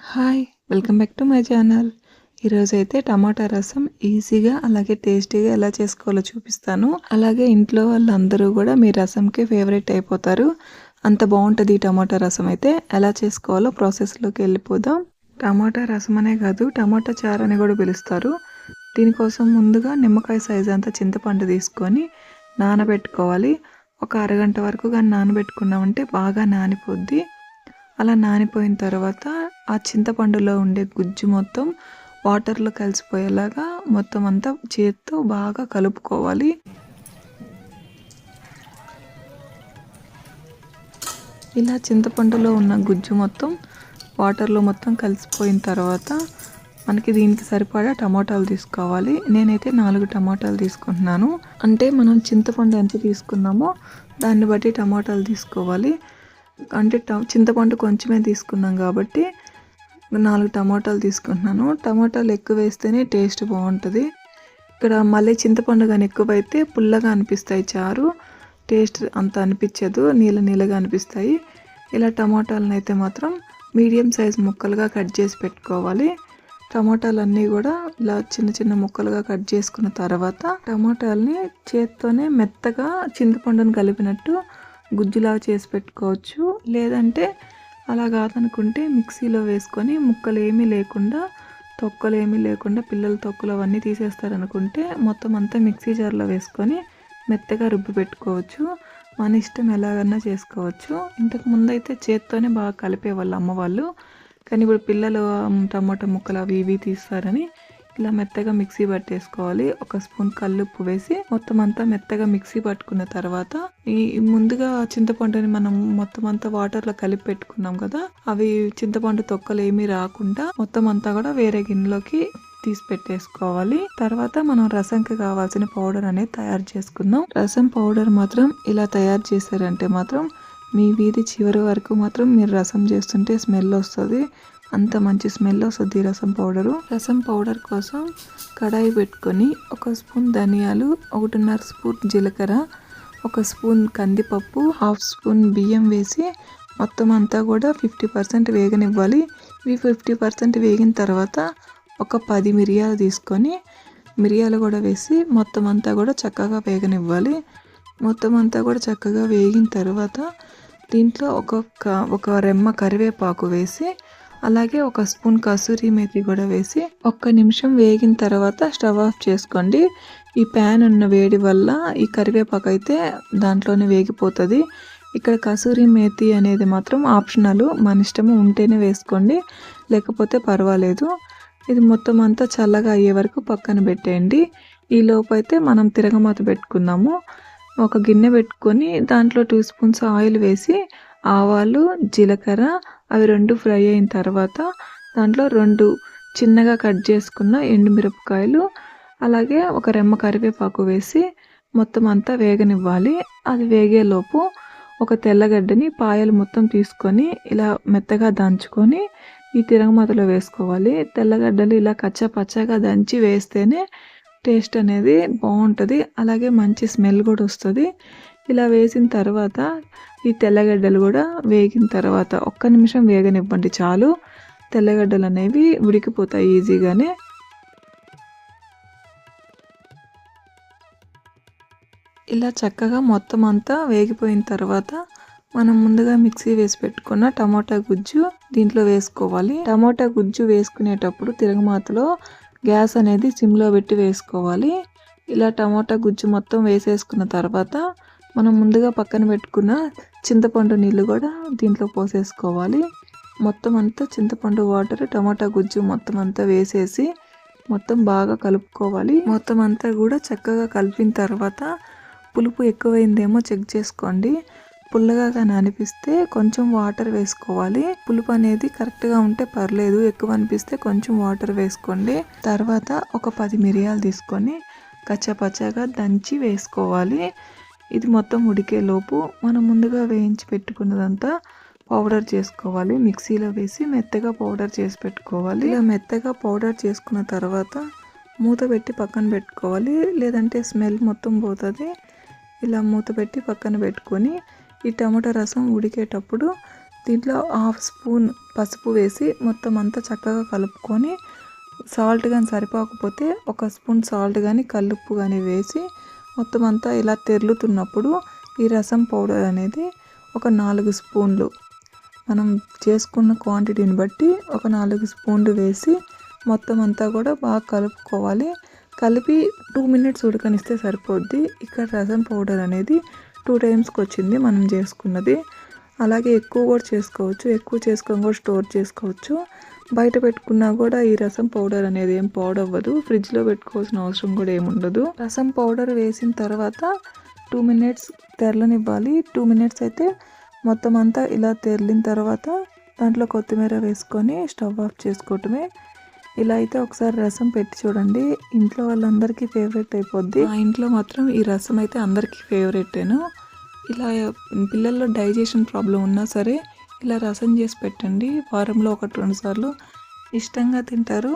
Hi welcome back to my channel ఈరోజు అయితే టమాటా రసం ఈజీగా అలాగే టేస్టీగా ఎలా చేసుకోవాలో చూపిస్తాను. అలాగే ఇంట్లో వాళ్ళందరూ కూడా మీ రసంకి ఫేవరెట్ అయిపోతారు. అంత బాగుంటుంది ఈ టమాటా రసం అయితే. ఎలా చేసుకోవాలో ప్రాసెస్లోకి వెళ్ళిపోదాం. టమాటా రసం అనే కాదు టమాటా చారు అని కూడా పిలుస్తారు. దీనికోసం ముందుగా నిమ్మకాయ సైజ్ అంతా చింతపండు తీసుకొని నానబెట్టుకోవాలి. ఒక అరగంట వరకు కానీ నానబెట్టుకున్నామంటే బాగా నానిపోద్ది. అలా నానిపోయిన తర్వాత ఆ చింతపండులో ఉండే గుజ్జు మొత్తం వాటర్లో కలిసిపోయేలాగా మొత్తం అంతా చేత్తో బాగా కలుపుకోవాలి. ఇలా చింతపండులో ఉన్న గుజ్జు మొత్తం వాటర్లో మొత్తం కలిసిపోయిన తర్వాత మనకి దీనికి సరిపడా టమాటాలు తీసుకోవాలి. నేనైతే నాలుగు టమాటాలు తీసుకుంటున్నాను. అంటే మనం చింతపండు ఎంత తీసుకున్నామో దాన్ని బట్టి టమాటాలు తీసుకోవాలి. అంటే చింతపండు కొంచెమే తీసుకున్నాం కాబట్టి నాలుగు టమాటాలు తీసుకుంటున్నాను. టమాటాలు ఎక్కువ వేస్తేనే టేస్ట్ బాగుంటుంది. ఇక్కడ మళ్ళీ చింతపండు కానీ ఎక్కువైతే పుల్లగా అనిపిస్తాయి చారు. టేస్ట్ అంత అనిపించదు నీళ్ళ నీళ్ళగా అనిపిస్తాయి. ఇలా టమాటాలను అయితే మాత్రం మీడియం సైజ్ ముక్కలుగా కట్ చేసి పెట్టుకోవాలి. టమాటాలన్నీ కూడా ఇలా చిన్న చిన్న ముక్కలుగా కట్ చేసుకున్న తర్వాత టమాటాలని చేత్తోనే మెత్తగా చింతపండును కలిపినట్టు గుజ్జులాగా చేసి పెట్టుకోవచ్చు. లేదంటే అలా కాదనుకుంటే మిక్సీలో వేసుకొని ముక్కలు ఏమీ లేకుండా తొక్కలు ఏమీ లేకుండా పిల్లల తొక్కలు అవన్నీ తీసేస్తారనుకుంటే మొత్తం అంతా మిక్సీ జార్లో వేసుకొని మెత్తగా రుబ్బి పెట్టుకోవచ్చు. మన ఇష్టం ఎలాగన్నా చేసుకోవచ్చు. ఇంతకు ముందు అయితే చేత్తోనే బాగా కలిపేవాళ్ళు అమ్మవాళ్ళు కానీ ఇప్పుడు పిల్లలు టమాటా ముక్కలు అవి ఇవి తీస్తారని ఇలా మెత్తగా మిక్సీ పట్టేసుకోవాలి. ఒక స్పూన్ కల్లుప్పు వేసి మొత్తం అంతా మెత్తగా మిక్సీ పట్టుకున్న తర్వాత ఈ ముందుగా చింతపండుని మనం మొత్తం అంతా వాటర్లో కలిపి పెట్టుకున్నాం కదా అవి చింతపండు తొక్కలు ఏమీ రాకుండా మొత్తం అంతా కూడా వేరే గిన్నెలోకి తీసి పెట్టేసుకోవాలి. తర్వాత మనం రసంకి కావాల్సిన పౌడర్ అనేది తయారు చేసుకుందాం. రసం పౌడర్ మాత్రం ఇలా తయారు చేశారంటే మాత్రం మీ వీధి చివరి వరకు మాత్రం మీరు రసం చేస్తుంటే స్మెల్ వస్తుంది. అంత మంచి స్మెల్ వస్తుంది రసం పౌడరు రసం పౌడర్ కోసం కడాయి పెట్టుకొని ఒక స్పూన్ ధనియాలు ఒకటిన్నర స్పూన్ జీలకర్ర ఒక స్పూన్ కందిపప్పు హాఫ్ స్పూన్ బియ్యం వేసి మొత్తం అంతా కూడా ఫిఫ్టీ పర్సెంట్ వేగనివ్వాలి. ఇవి ఫిఫ్టీ పర్సెంట్ వేగిన తర్వాత ఒక పది మిరియాలు తీసుకొని మిరియాలు కూడా వేసి మొత్తం అంతా కూడా చక్కగా వేగనివ్వాలి. మొత్తం అంతా కూడా చక్కగా వేగిన తర్వాత దీంట్లో ఒక్కొక్క ఒక రెమ్మ కరివేపాకు వేసి అలాగే ఒక స్పూన్ కసూరి మేతి కూడా వేసి ఒక్క నిమిషం వేగిన తర్వాత స్టవ్ ఆఫ్ చేసుకోండి. ఈ ప్యాన్ ఉన్న వేడి వల్ల ఈ కరివేపాకు అయితే దాంట్లోనే వేగిపోతుంది. ఇక్కడ కసూరి మేతి అనేది మాత్రం ఆప్షనల్. మన ఇష్టము ఉంటేనే వేసుకోండి లేకపోతే పర్వాలేదు. ఇది మొత్తం అంతా చల్లగా అయ్యే వరకు పక్కన పెట్టేయండి. ఈ లోపు అయితే మనం తిరగమాత పెట్టుకుందాము. ఒక గిన్నె పెట్టుకొని దాంట్లో టూ స్పూన్స్ ఆయిల్ వేసి ఆవాలు జీలకర్ర అవి రెండు ఫ్రై అయిన తర్వాత దాంట్లో రెండు చిన్నగా కట్ చేసుకున్న ఎండుమిరపకాయలు అలాగే ఒక రెమ్మ కరివేపాకు వేసి మొత్తం అంతా వేగనివ్వాలి. అది వేగేలోపు ఒక తెల్లగడ్డని పాయలు మొత్తం తీసుకొని ఇలా మెత్తగా దంచుకొని ఈ తిరగమాతలో వేసుకోవాలి. తెల్లగడ్డలు ఇలా కచ్చా పచ్చగా దంచి వేస్తేనే టేస్ట్ అనేది బాగుంటుంది. అలాగే మంచి స్మెల్ కూడా వస్తుంది. ఇలా వేసిన తర్వాత ఈ తెల్లగడ్డలు కూడా వేగిన తర్వాత ఒక్క నిమిషం వేగనివ్వండి చాలు. తెల్లగడ్డలు అనేవి ఉడికిపోతాయి ఈజీగానే. ఇలా చక్కగా మొత్తం అంతా వేగిపోయిన తర్వాత మనం ముందుగా మిక్సీ వేసి పెట్టుకున్న టమాటా గుజ్జు దీంట్లో వేసుకోవాలి. టమాటా గుజ్జు వేసుకునేటప్పుడు తిరగమాతలో గ్యాస్ అనేది సిమ్లో పెట్టి వేసుకోవాలి. ఇలా టమాటా గుజ్జు మొత్తం వేసేసుకున్న తర్వాత మనం ముందుగా పక్కన పెట్టుకున్న చింతపండు నీళ్ళు కూడా దీంట్లో పోసేసుకోవాలి. మొత్తం అంతా చింతపండు వాటర్ టమాటా గుజ్జు మొత్తం అంతా వేసేసి మొత్తం బాగా కలుపుకోవాలి. మొత్తం అంతా కూడా చక్కగా కలిపిన తర్వాత పులుపు ఎక్కువైందేమో చెక్ చేసుకోండి. పుల్లగా కానీ అనిపిస్తే కొంచెం వాటర్ వేసుకోవాలి. పులుపు అనేది కరెక్ట్గా ఉంటే పర్లేదు ఎక్కువ అనిపిస్తే కొంచెం వాటర్ వేసుకోండి. తర్వాత ఒక పది మిరియాలు తీసుకొని కచ్చపచ్చగా దంచి వేసుకోవాలి. ఇది మొత్తం ఉడికేలోపు మనం ముందుగా వేయించి పెట్టుకున్నదంతా పౌడర్ చేసుకోవాలి. మిక్సీలో వేసి మెత్తగా పౌడర్ చేసి పెట్టుకోవాలి. ఇలా మెత్తగా పౌడర్ చేసుకున్న తర్వాత మూత పెట్టి పక్కన పెట్టుకోవాలి. లేదంటే స్మెల్ మొత్తం పోతుంది. ఇలా మూత పెట్టి పక్కన పెట్టుకొని ఈ టమాటా రసం ఉడికేటప్పుడు దీంట్లో హాఫ్ స్పూన్ పసుపు వేసి మొత్తం అంతా చక్కగా కలుపుకొని సాల్ట్ కానీ సరిపోకపోతే ఒక స్పూన్ సాల్ట్ కానీ కల్లుప్పు కానీ వేసి మొత్తం అంతా ఇలా తెరులుతున్నప్పుడు ఈ రసం పౌడర్ అనేది ఒక నాలుగు స్పూన్లు. మనం చేసుకున్న క్వాంటిటీని బట్టి ఒక నాలుగు స్పూన్లు వేసి మొత్తం అంతా కూడా బాగా కలుపుకోవాలి. కలిపి టూ మినిట్స్ ఉడకనిస్తే సరిపోద్ది. ఇక్కడ రసం పౌడర్ అనేది టూ టైమ్స్కి వచ్చింది మనం చేసుకున్నది. అలాగే ఎక్కువ కూడా చేసుకోవచ్చు. ఎక్కువ చేసుకొని కూడా స్టోర్ చేసుకోవచ్చు. బయట పెట్టుకున్నా కూడా ఈ రసం పౌడర్ అనేది ఏం పాడవ్వదు. ఫ్రిడ్జ్లో పెట్టుకోవాల్సిన అవసరం కూడా ఏముండదు రసం పౌడర్ వేసిన తర్వాత టూ మినిట్స్ తెరలనివ్వాలి. టూ మినిట్స్ అయితే మొత్తం అంతా ఇలా తెరిలిన తర్వాత దాంట్లో కొత్తిమీర వేసుకొని స్టవ్ ఆఫ్ చేసుకోవటమే. ఇలా అయితే ఒకసారి రసం పెట్టి చూడండి. ఇంట్లో వాళ్ళందరికీ ఫేవరెట్ అయిపోద్ది. మా ఇంట్లో మాత్రం ఈ రసం అయితే అందరికీ ఫేవరెటేను. ఇలా పిల్లల్లో డైజెషన్ ప్రాబ్లం ఉన్నా సరే ఇలా రసం చేసి పెట్టండి. వారంలో ఒకటి రెండు సార్లు ఇష్టంగా తింటారు.